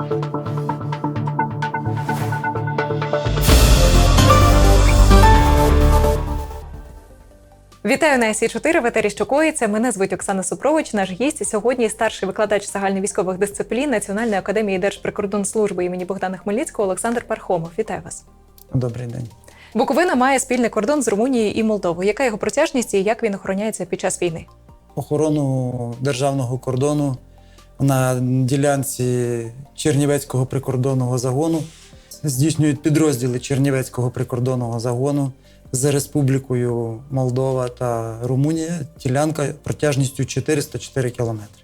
Вітаю на СІ 4 в етері що коїться. Мене звуть Оксана Супрович. Наш гість сьогодні старший викладач загальновійськових дисциплін Національної академії Держприкордонслужби імені Богдана Хмельницького Олександр Пархомов. Вітаю вас. Добрий день. Буковина має спільний кордон з Румунією і Молдовою. Яка його протяжність і як він охороняється під час війни? Охорону державного кордону на ділянці Чернівецького прикордонного загону здійснюють підрозділи Чернівецького прикордонного загону з Республікою Молдова та Румунія. Ділянка протяжністю 404 кілометри.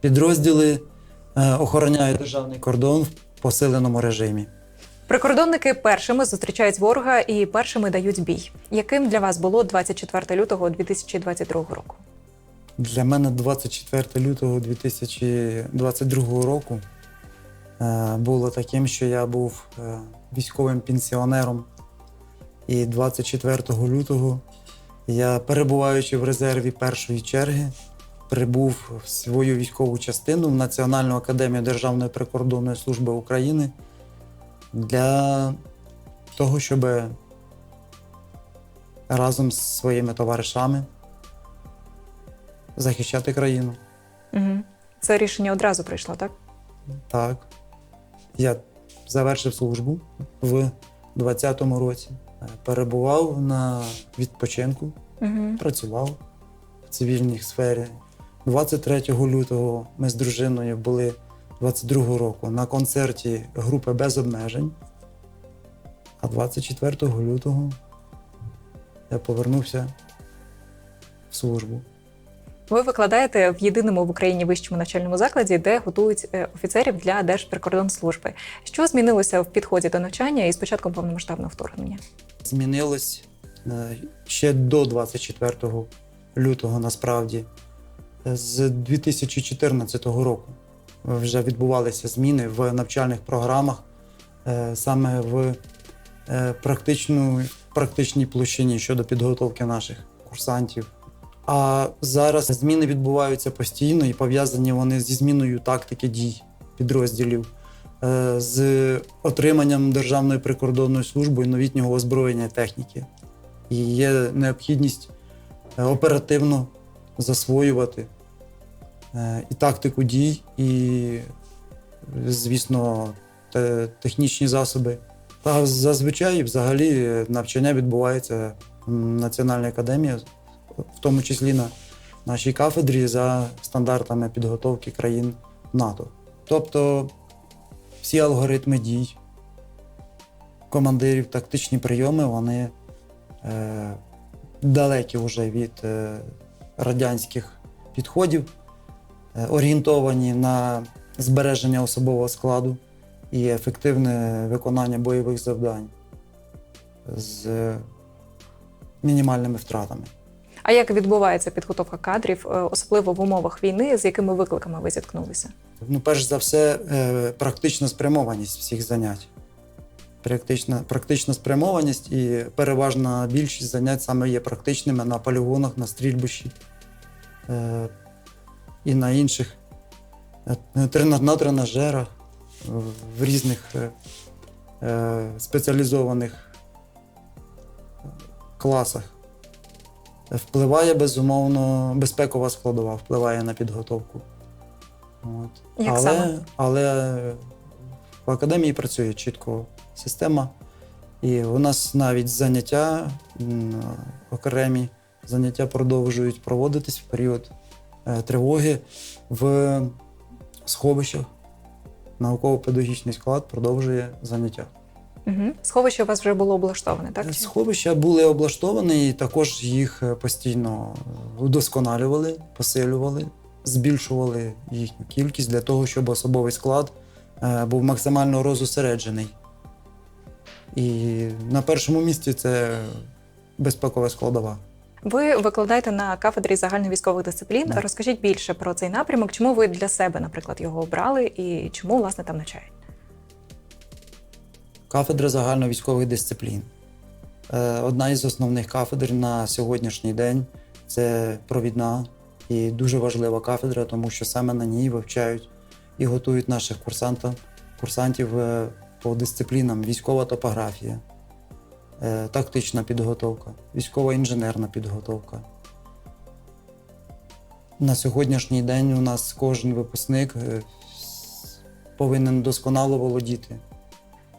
Підрозділи е, охороняють державний кордон в посиленому режимі. Прикордонники першими зустрічають ворога і першими дають бій. Яким для вас було 24 лютого 2022 року? Для мене 24 лютого 2022 року е, було таким, що я був е, військовим пенсіонером. І 24 лютого я, перебуваючи в резерві першої черги, прибув в свою військову частину в Національну академію Державної прикордонної служби України для того, щоб разом з своїми товаришами захищати країну. Угу. Це рішення одразу прийшло, так? Так. Я завершив службу в 2020 році. Е, Перебував на відпочинку, Угу. працював в цивільній сфері. 23 лютого ми з дружиною були 22 року на концерті групи без обмежень. А 24 лютого я повернувся в службу. Ви викладаєте в єдиному в Україні вищому навчальному закладі, де готують е, офіцерів для Держприкордонслужби. Що змінилося в підході до навчання із початком повномасштабного вторгнення? змінилось е, ще до 24 лютого, насправді. З 2014 року вже відбувалися зміни в навчальних програмах е, саме в практичну, практичній площині щодо підготовки наших курсантів. А зараз зміни відбуваються постійно і пов'язані вони зі зміною тактики дій підрозділів е, з отриманням Державної прикордонної служби новітнього озброєння і техніки. І є необхідність е, оперативно засвоювати е, і тактику дій, і, звісно, технічні засоби. Та зазвичай, взагалі, навчання відбувається в Національній академії, в тому числі на нашій кафедрі за стандартами підготовки країн НАТО. Тобто всі алгоритми дій командирів, тактичні прийоми, вони е, далекі вже від е, радянських підходів, е, орієнтовані на збереження особового складу і ефективне виконання бойових завдань з е, мінімальними втратами. А як відбувається підготовка кадрів, е, особливо в умовах війни, з якими викликами ви зіткнулися? Ну, перш за все, е, практична спрямованість всіх занять. Практична, практична спрямованість і переважна більшість занять саме є практичними на полігонах, на стрільбищі е, і на інших е, на тренажерах, в різних е, спеціалізованих класах. Впливає безумовно безпекова складова, впливає на підготовку. От. Як але, саме? але в академії працює чітко система, і у нас навіть заняття окремі заняття продовжують проводитись в період е, тривоги в сховищах. Науково-педагогічний склад продовжує заняття. Угу. Сховище у вас вже було облаштоване, так? Сховища були облаштовані, і також їх е, постійно е, удосконалювали, посилювали, збільшували їхню кількість для того, щоб особовий склад е, був максимально розосереджений. І на першому місці це безпекова складова. Ви викладаєте на кафедрі загальновійськових дисциплін. Да. Розкажіть більше про цей напрямок. Чому ви для себе, наприклад, його обрали і чому власне там навчають? Кафедра загальновійськових дисциплін. Е, Одна із основних кафедр на сьогоднішній день це провідна і дуже важлива кафедра, тому що саме на ній вивчають і готують наших курсантів, курсантів е, по дисциплінам військова топографія, е, тактична підготовка, військова інженерна підготовка. На сьогоднішній день у нас кожен випускник повинен досконало володіти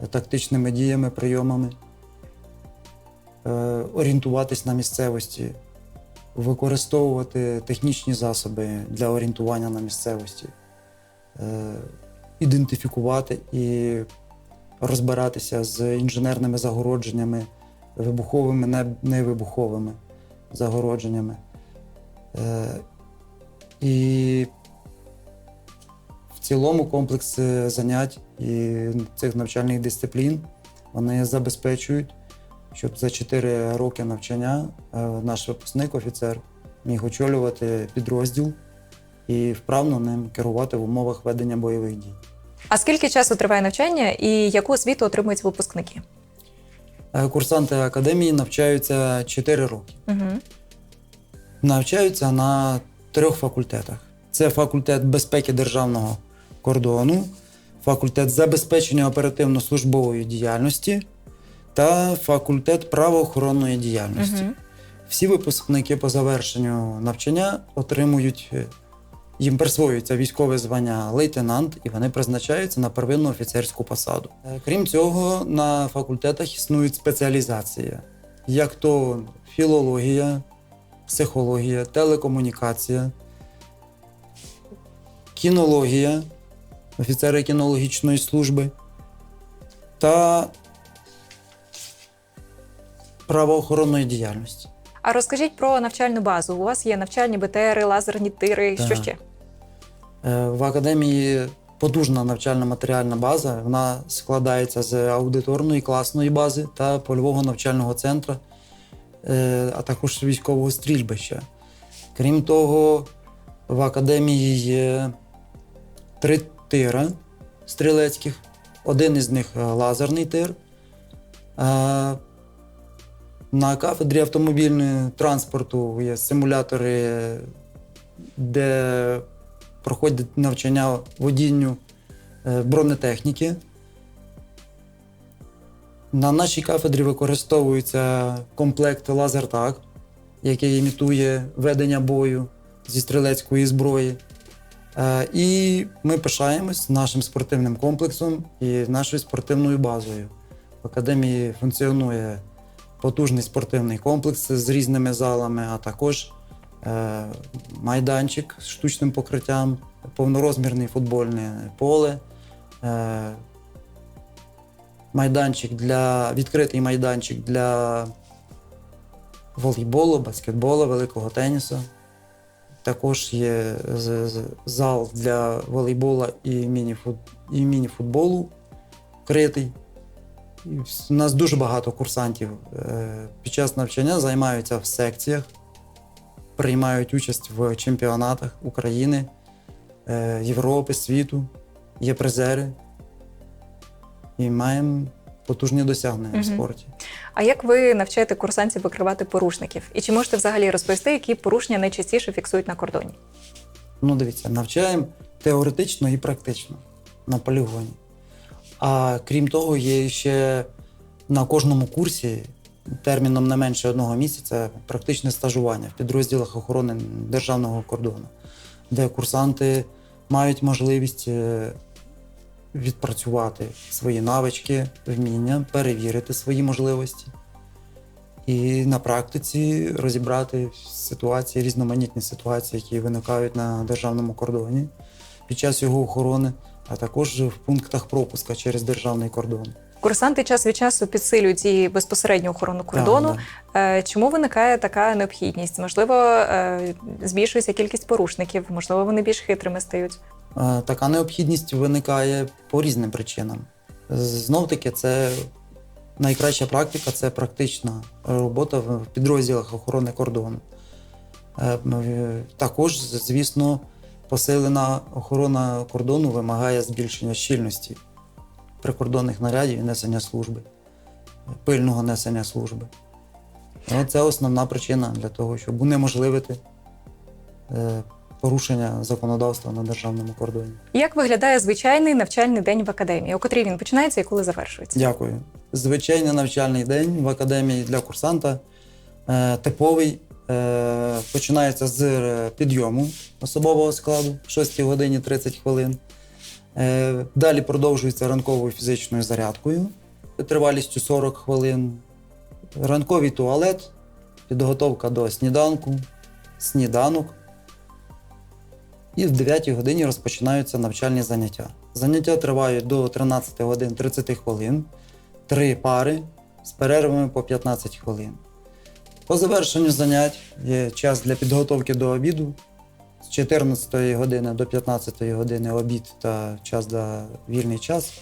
тактичними діями, прийомами, е, орієнтуватись на місцевості, використовувати технічні засоби для орієнтування на місцевості, е, ідентифікувати і розбиратися з інженерними загородженнями, вибуховими, невибуховими загородженнями. Е, І цілому комплекс занять і цих навчальних дисциплін вони забезпечують, щоб за 4 роки навчання е, наш випускник, офіцер, міг очолювати підрозділ і вправно ним керувати в умовах ведення бойових дій. А скільки часу триває навчання і яку освіту отримують випускники? Е, Курсанти академії навчаються 4 роки. Угу. Навчаються на трьох факультетах: це факультет безпеки державного кордону, факультет забезпечення оперативно-службової діяльності та факультет правоохоронної діяльності. Угу. Всі випускники по завершенню навчання отримують, е, їм присвоюється військове звання лейтенант, і вони призначаються на первинну офіцерську посаду. Е, Крім цього, на факультетах існують спеціалізації, як то філологія, психологія, телекомунікація, кінологія, офіцери кінологічної служби та правоохоронної діяльності. А розкажіть про навчальну базу. У вас є навчальні БТРи, лазерні тири. Що ще? Е, В академії потужна навчальна матеріальна база. Вона складається з аудиторної класної бази та польового навчального центру, е, а також військового стрільбища. Крім того, в академії є три тира стрілецьких. Один із них е, лазерний тир. Е, На кафедрі автомобільного транспорту є симулятори, де проходять навчання водінню е, бронетехніки. На нашій кафедрі використовується комплект лазертак, який імітує ведення бою зі стрілецької зброї. Е, І ми пишаємось нашим спортивним комплексом і нашою спортивною базою. В академії функціонує потужний спортивний комплекс з різними залами, а також е, майданчик з штучним покриттям, повнорозмірне футбольне поле, е, майданчик для, відкритий майданчик для волейболу, баскетболу, великого тенісу. Також є зал для волейбола і мініфут, і мініфутболу вкритий. У нас дуже багато курсантів е, під час навчання займаються в секціях, приймають участь в чемпіонатах України, е, Європи, світу, є призери. І маємо потужні досягнення Мгм. в спорті. А як ви навчаєте курсантів викривати порушників? І чи можете взагалі розповісти, які порушення найчастіше фіксують на кордоні? Ну, дивіться, навчаємо теоретично і практично на полігоні. А крім того, є ще на кожному курсі терміном не менше одного місяця практичне стажування в підрозділах охорони державного кордону, де курсанти мають можливість е, відпрацювати свої навички, вміння, перевірити свої можливості і на практиці розібрати ситуації, різноманітні ситуації, які виникають на державному кордоні під час його охорони, а також в пунктах пропуска через державний кордон. Курсанти час від часу підсилюють і безпосередню охорону кордону. Так, да. Е, Чому виникає така необхідність? Можливо, е, збільшується кількість порушників, можливо, вони більш хитрими стають. Е, Така необхідність виникає по різним причинам. Знов таки, це найкраща практика це практична робота в підрозділах охорони кордону. Е, е, Також, звісно, посилена охорона кордону вимагає збільшення щільності прикордонних нарядів і несення служби, пильного несення служби. Це основна причина для того, щоб унеможливити порушення законодавства на державному кордоні. Як виглядає звичайний навчальний день в академії? У котрій він починається і коли завершується? Дякую. Звичайний навчальний день в академії для курсанта е, типовий. Е, починається з е, підйому особового складу 6 годині 30 хвилин. Е, далі продовжується ранковою фізичною зарядкою тривалістю 40 хвилин. Ранковий туалет, підготовка до сніданку, сніданок. І в 9 годині розпочинаються навчальні заняття. Заняття тривають до 13 годин 30 хвилин, три пари з перервами по 15 хвилин. По завершенню занять є час для підготовки до обіду з 14 години до 15 години обід та час для вільний час.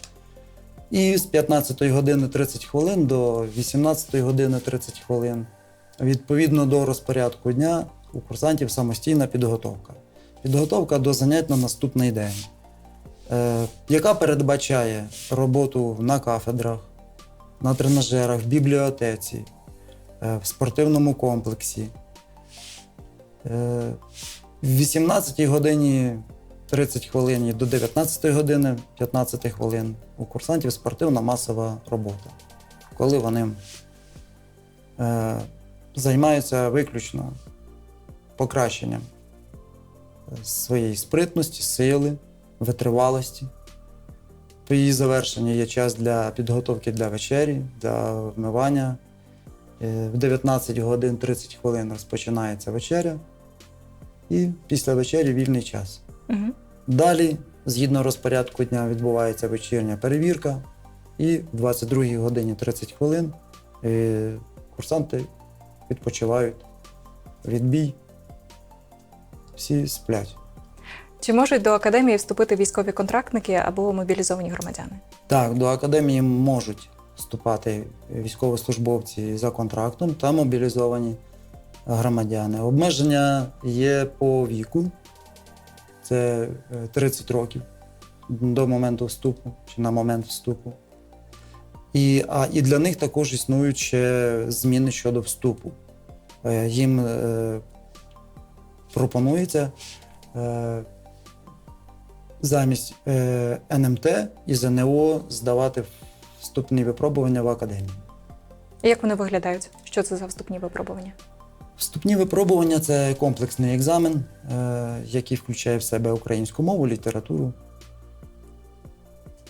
І з 15 години 30 хвилин до 18 години 30 хвилин. Відповідно до розпорядку дня у курсантів самостійна підготовка. Підготовка до занять на наступний день, е, яка передбачає роботу на кафедрах, на тренажерах, в бібліотеці, е, в спортивному комплексі. Е, в 18 годині 30 хвилин до 19 години 15 хвилин у курсантів спортивна масова робота, коли вони займаються виключно покращенням своєї спритності, сили, витривалості. По її завершенні є час для підготовки для вечері, для вмивання. Е, В 19 годин 30 хвилин розпочинається вечеря, і після вечері вільний час. Угу. Далі, згідно розпорядку дня, відбувається вечірня перевірка, і в 22 годині 30 хвилин е, курсанти відпочивають відбій, всі сплять. Чи можуть до академії вступити військові контрактники або мобілізовані громадяни? Так, до академії можуть вступати військовослужбовці за контрактом та мобілізовані громадяни. Обмеження є по віку, це е, 30 років до моменту вступу чи на момент вступу. І, а, і для них також існують ще зміни щодо вступу. Е, Їм е, пропонується е, замість е, НМТ і ЗНО здавати вступні випробування в академії. Як вони виглядають? Що це за вступні випробування? Вступні випробування це комплексний екзамен, е, який включає в себе українську мову, літературу.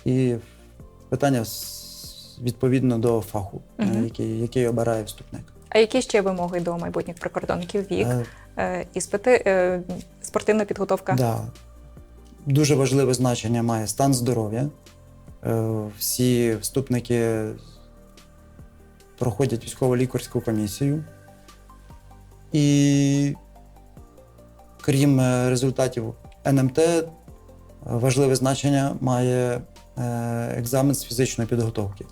І питання відповідно до фаху, Мгм. який, який обирає вступник. А які ще вимоги до майбутніх прикордонників? Вік, Е, е, іспити, е, спортивна підготовка? Да. Дуже важливе значення має стан здоров'я. Е, Всі вступники проходять військово-лікарську комісію. І крім результатів НМТ, важливе значення має екзамен з фізичної підготовки.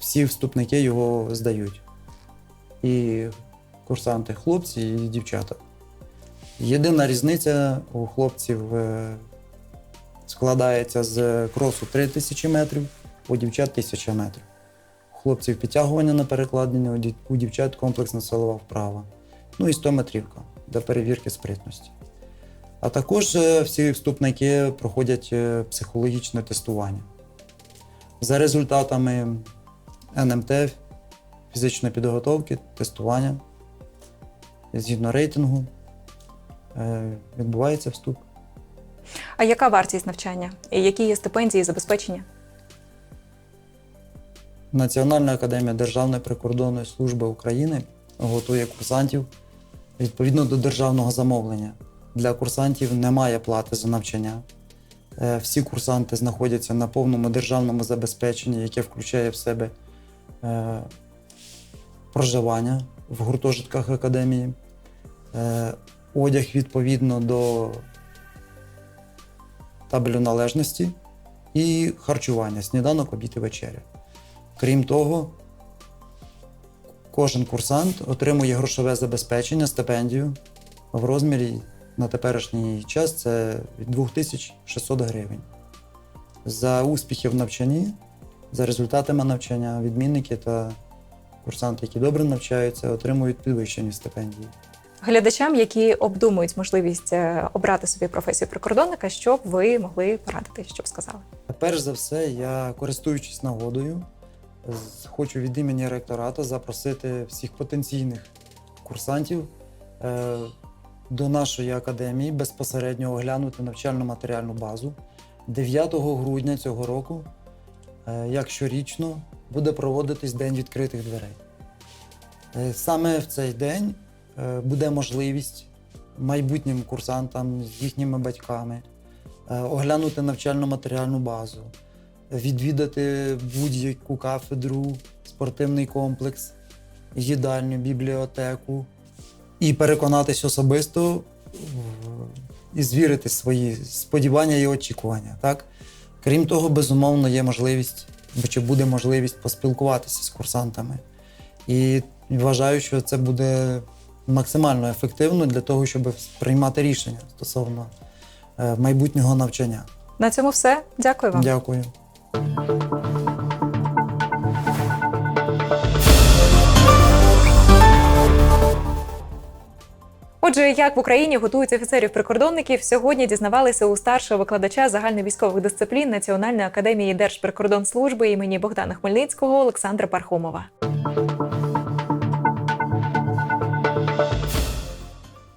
Всі вступники його здають. І курсанти, хлопці і дівчата. Єдина різниця у хлопців е, складається з кросу 3000 метрів, у дівчат 1000 метрів. У хлопців підтягування на перекладині, у дівчат комплексна силова вправа. Ну і 100 метрівка для перевірки спритності. А також е, всі вступники проходять е, психологічне тестування. За результатами НМТ, фізичної підготовки, тестування, згідно рейтингу, е, відбувається вступ. А яка вартість навчання? І які є стипендії і забезпечення? Національна академія Державної прикордонної служби України готує курсантів відповідно до державного замовлення. Для курсантів немає плати за навчання. Е, Всі курсанти знаходяться на повному державному забезпеченні, яке включає в себе е, проживання в гуртожитках академії, е, одяг відповідно до табелю належності і харчування, сніданок, обід і вечеря. Крім того, кожен курсант отримує грошове забезпечення, стипендію в розмірі на теперішній час це від 2600 гривень. За успіхи в навчанні, за результатами навчання, відмінники та курсанти, які добре навчаються, отримують підвищені стипендії. глядачам, які обдумують можливість е, обрати собі професію прикордонника, що б ви могли порадити, що б сказали? Перш за все, я користуючись нагодою, хочу від імені ректорату запросити всіх потенційних курсантів е, до нашої академії безпосередньо оглянути навчально-матеріальну базу. 9 грудня цього року, е, як щорічно, буде проводитись День відкритих дверей. Е, Саме в цей день е, буде можливість майбутнім курсантам з їхніми батьками е, оглянути навчально-матеріальну базу, відвідати будь-яку кафедру, спортивний комплекс, їдальню, бібліотеку і переконатись особисто і звірити свої сподівання і очікування. Так? Крім того, безумовно, є можливість, чи буде можливість поспілкуватися з курсантами. І вважаю, що це буде максимально ефективно для того, щоб приймати рішення стосовно е, майбутнього навчання. На цьому все. Дякую вам. Дякую. Отже, як в Україні готують офіцерів-прикордонників, сьогодні дізнавалися у старшого викладача загальновійськових дисциплін Національної академії Держприкордонслужби імені Богдана Хмельницького Олександра Пархомова.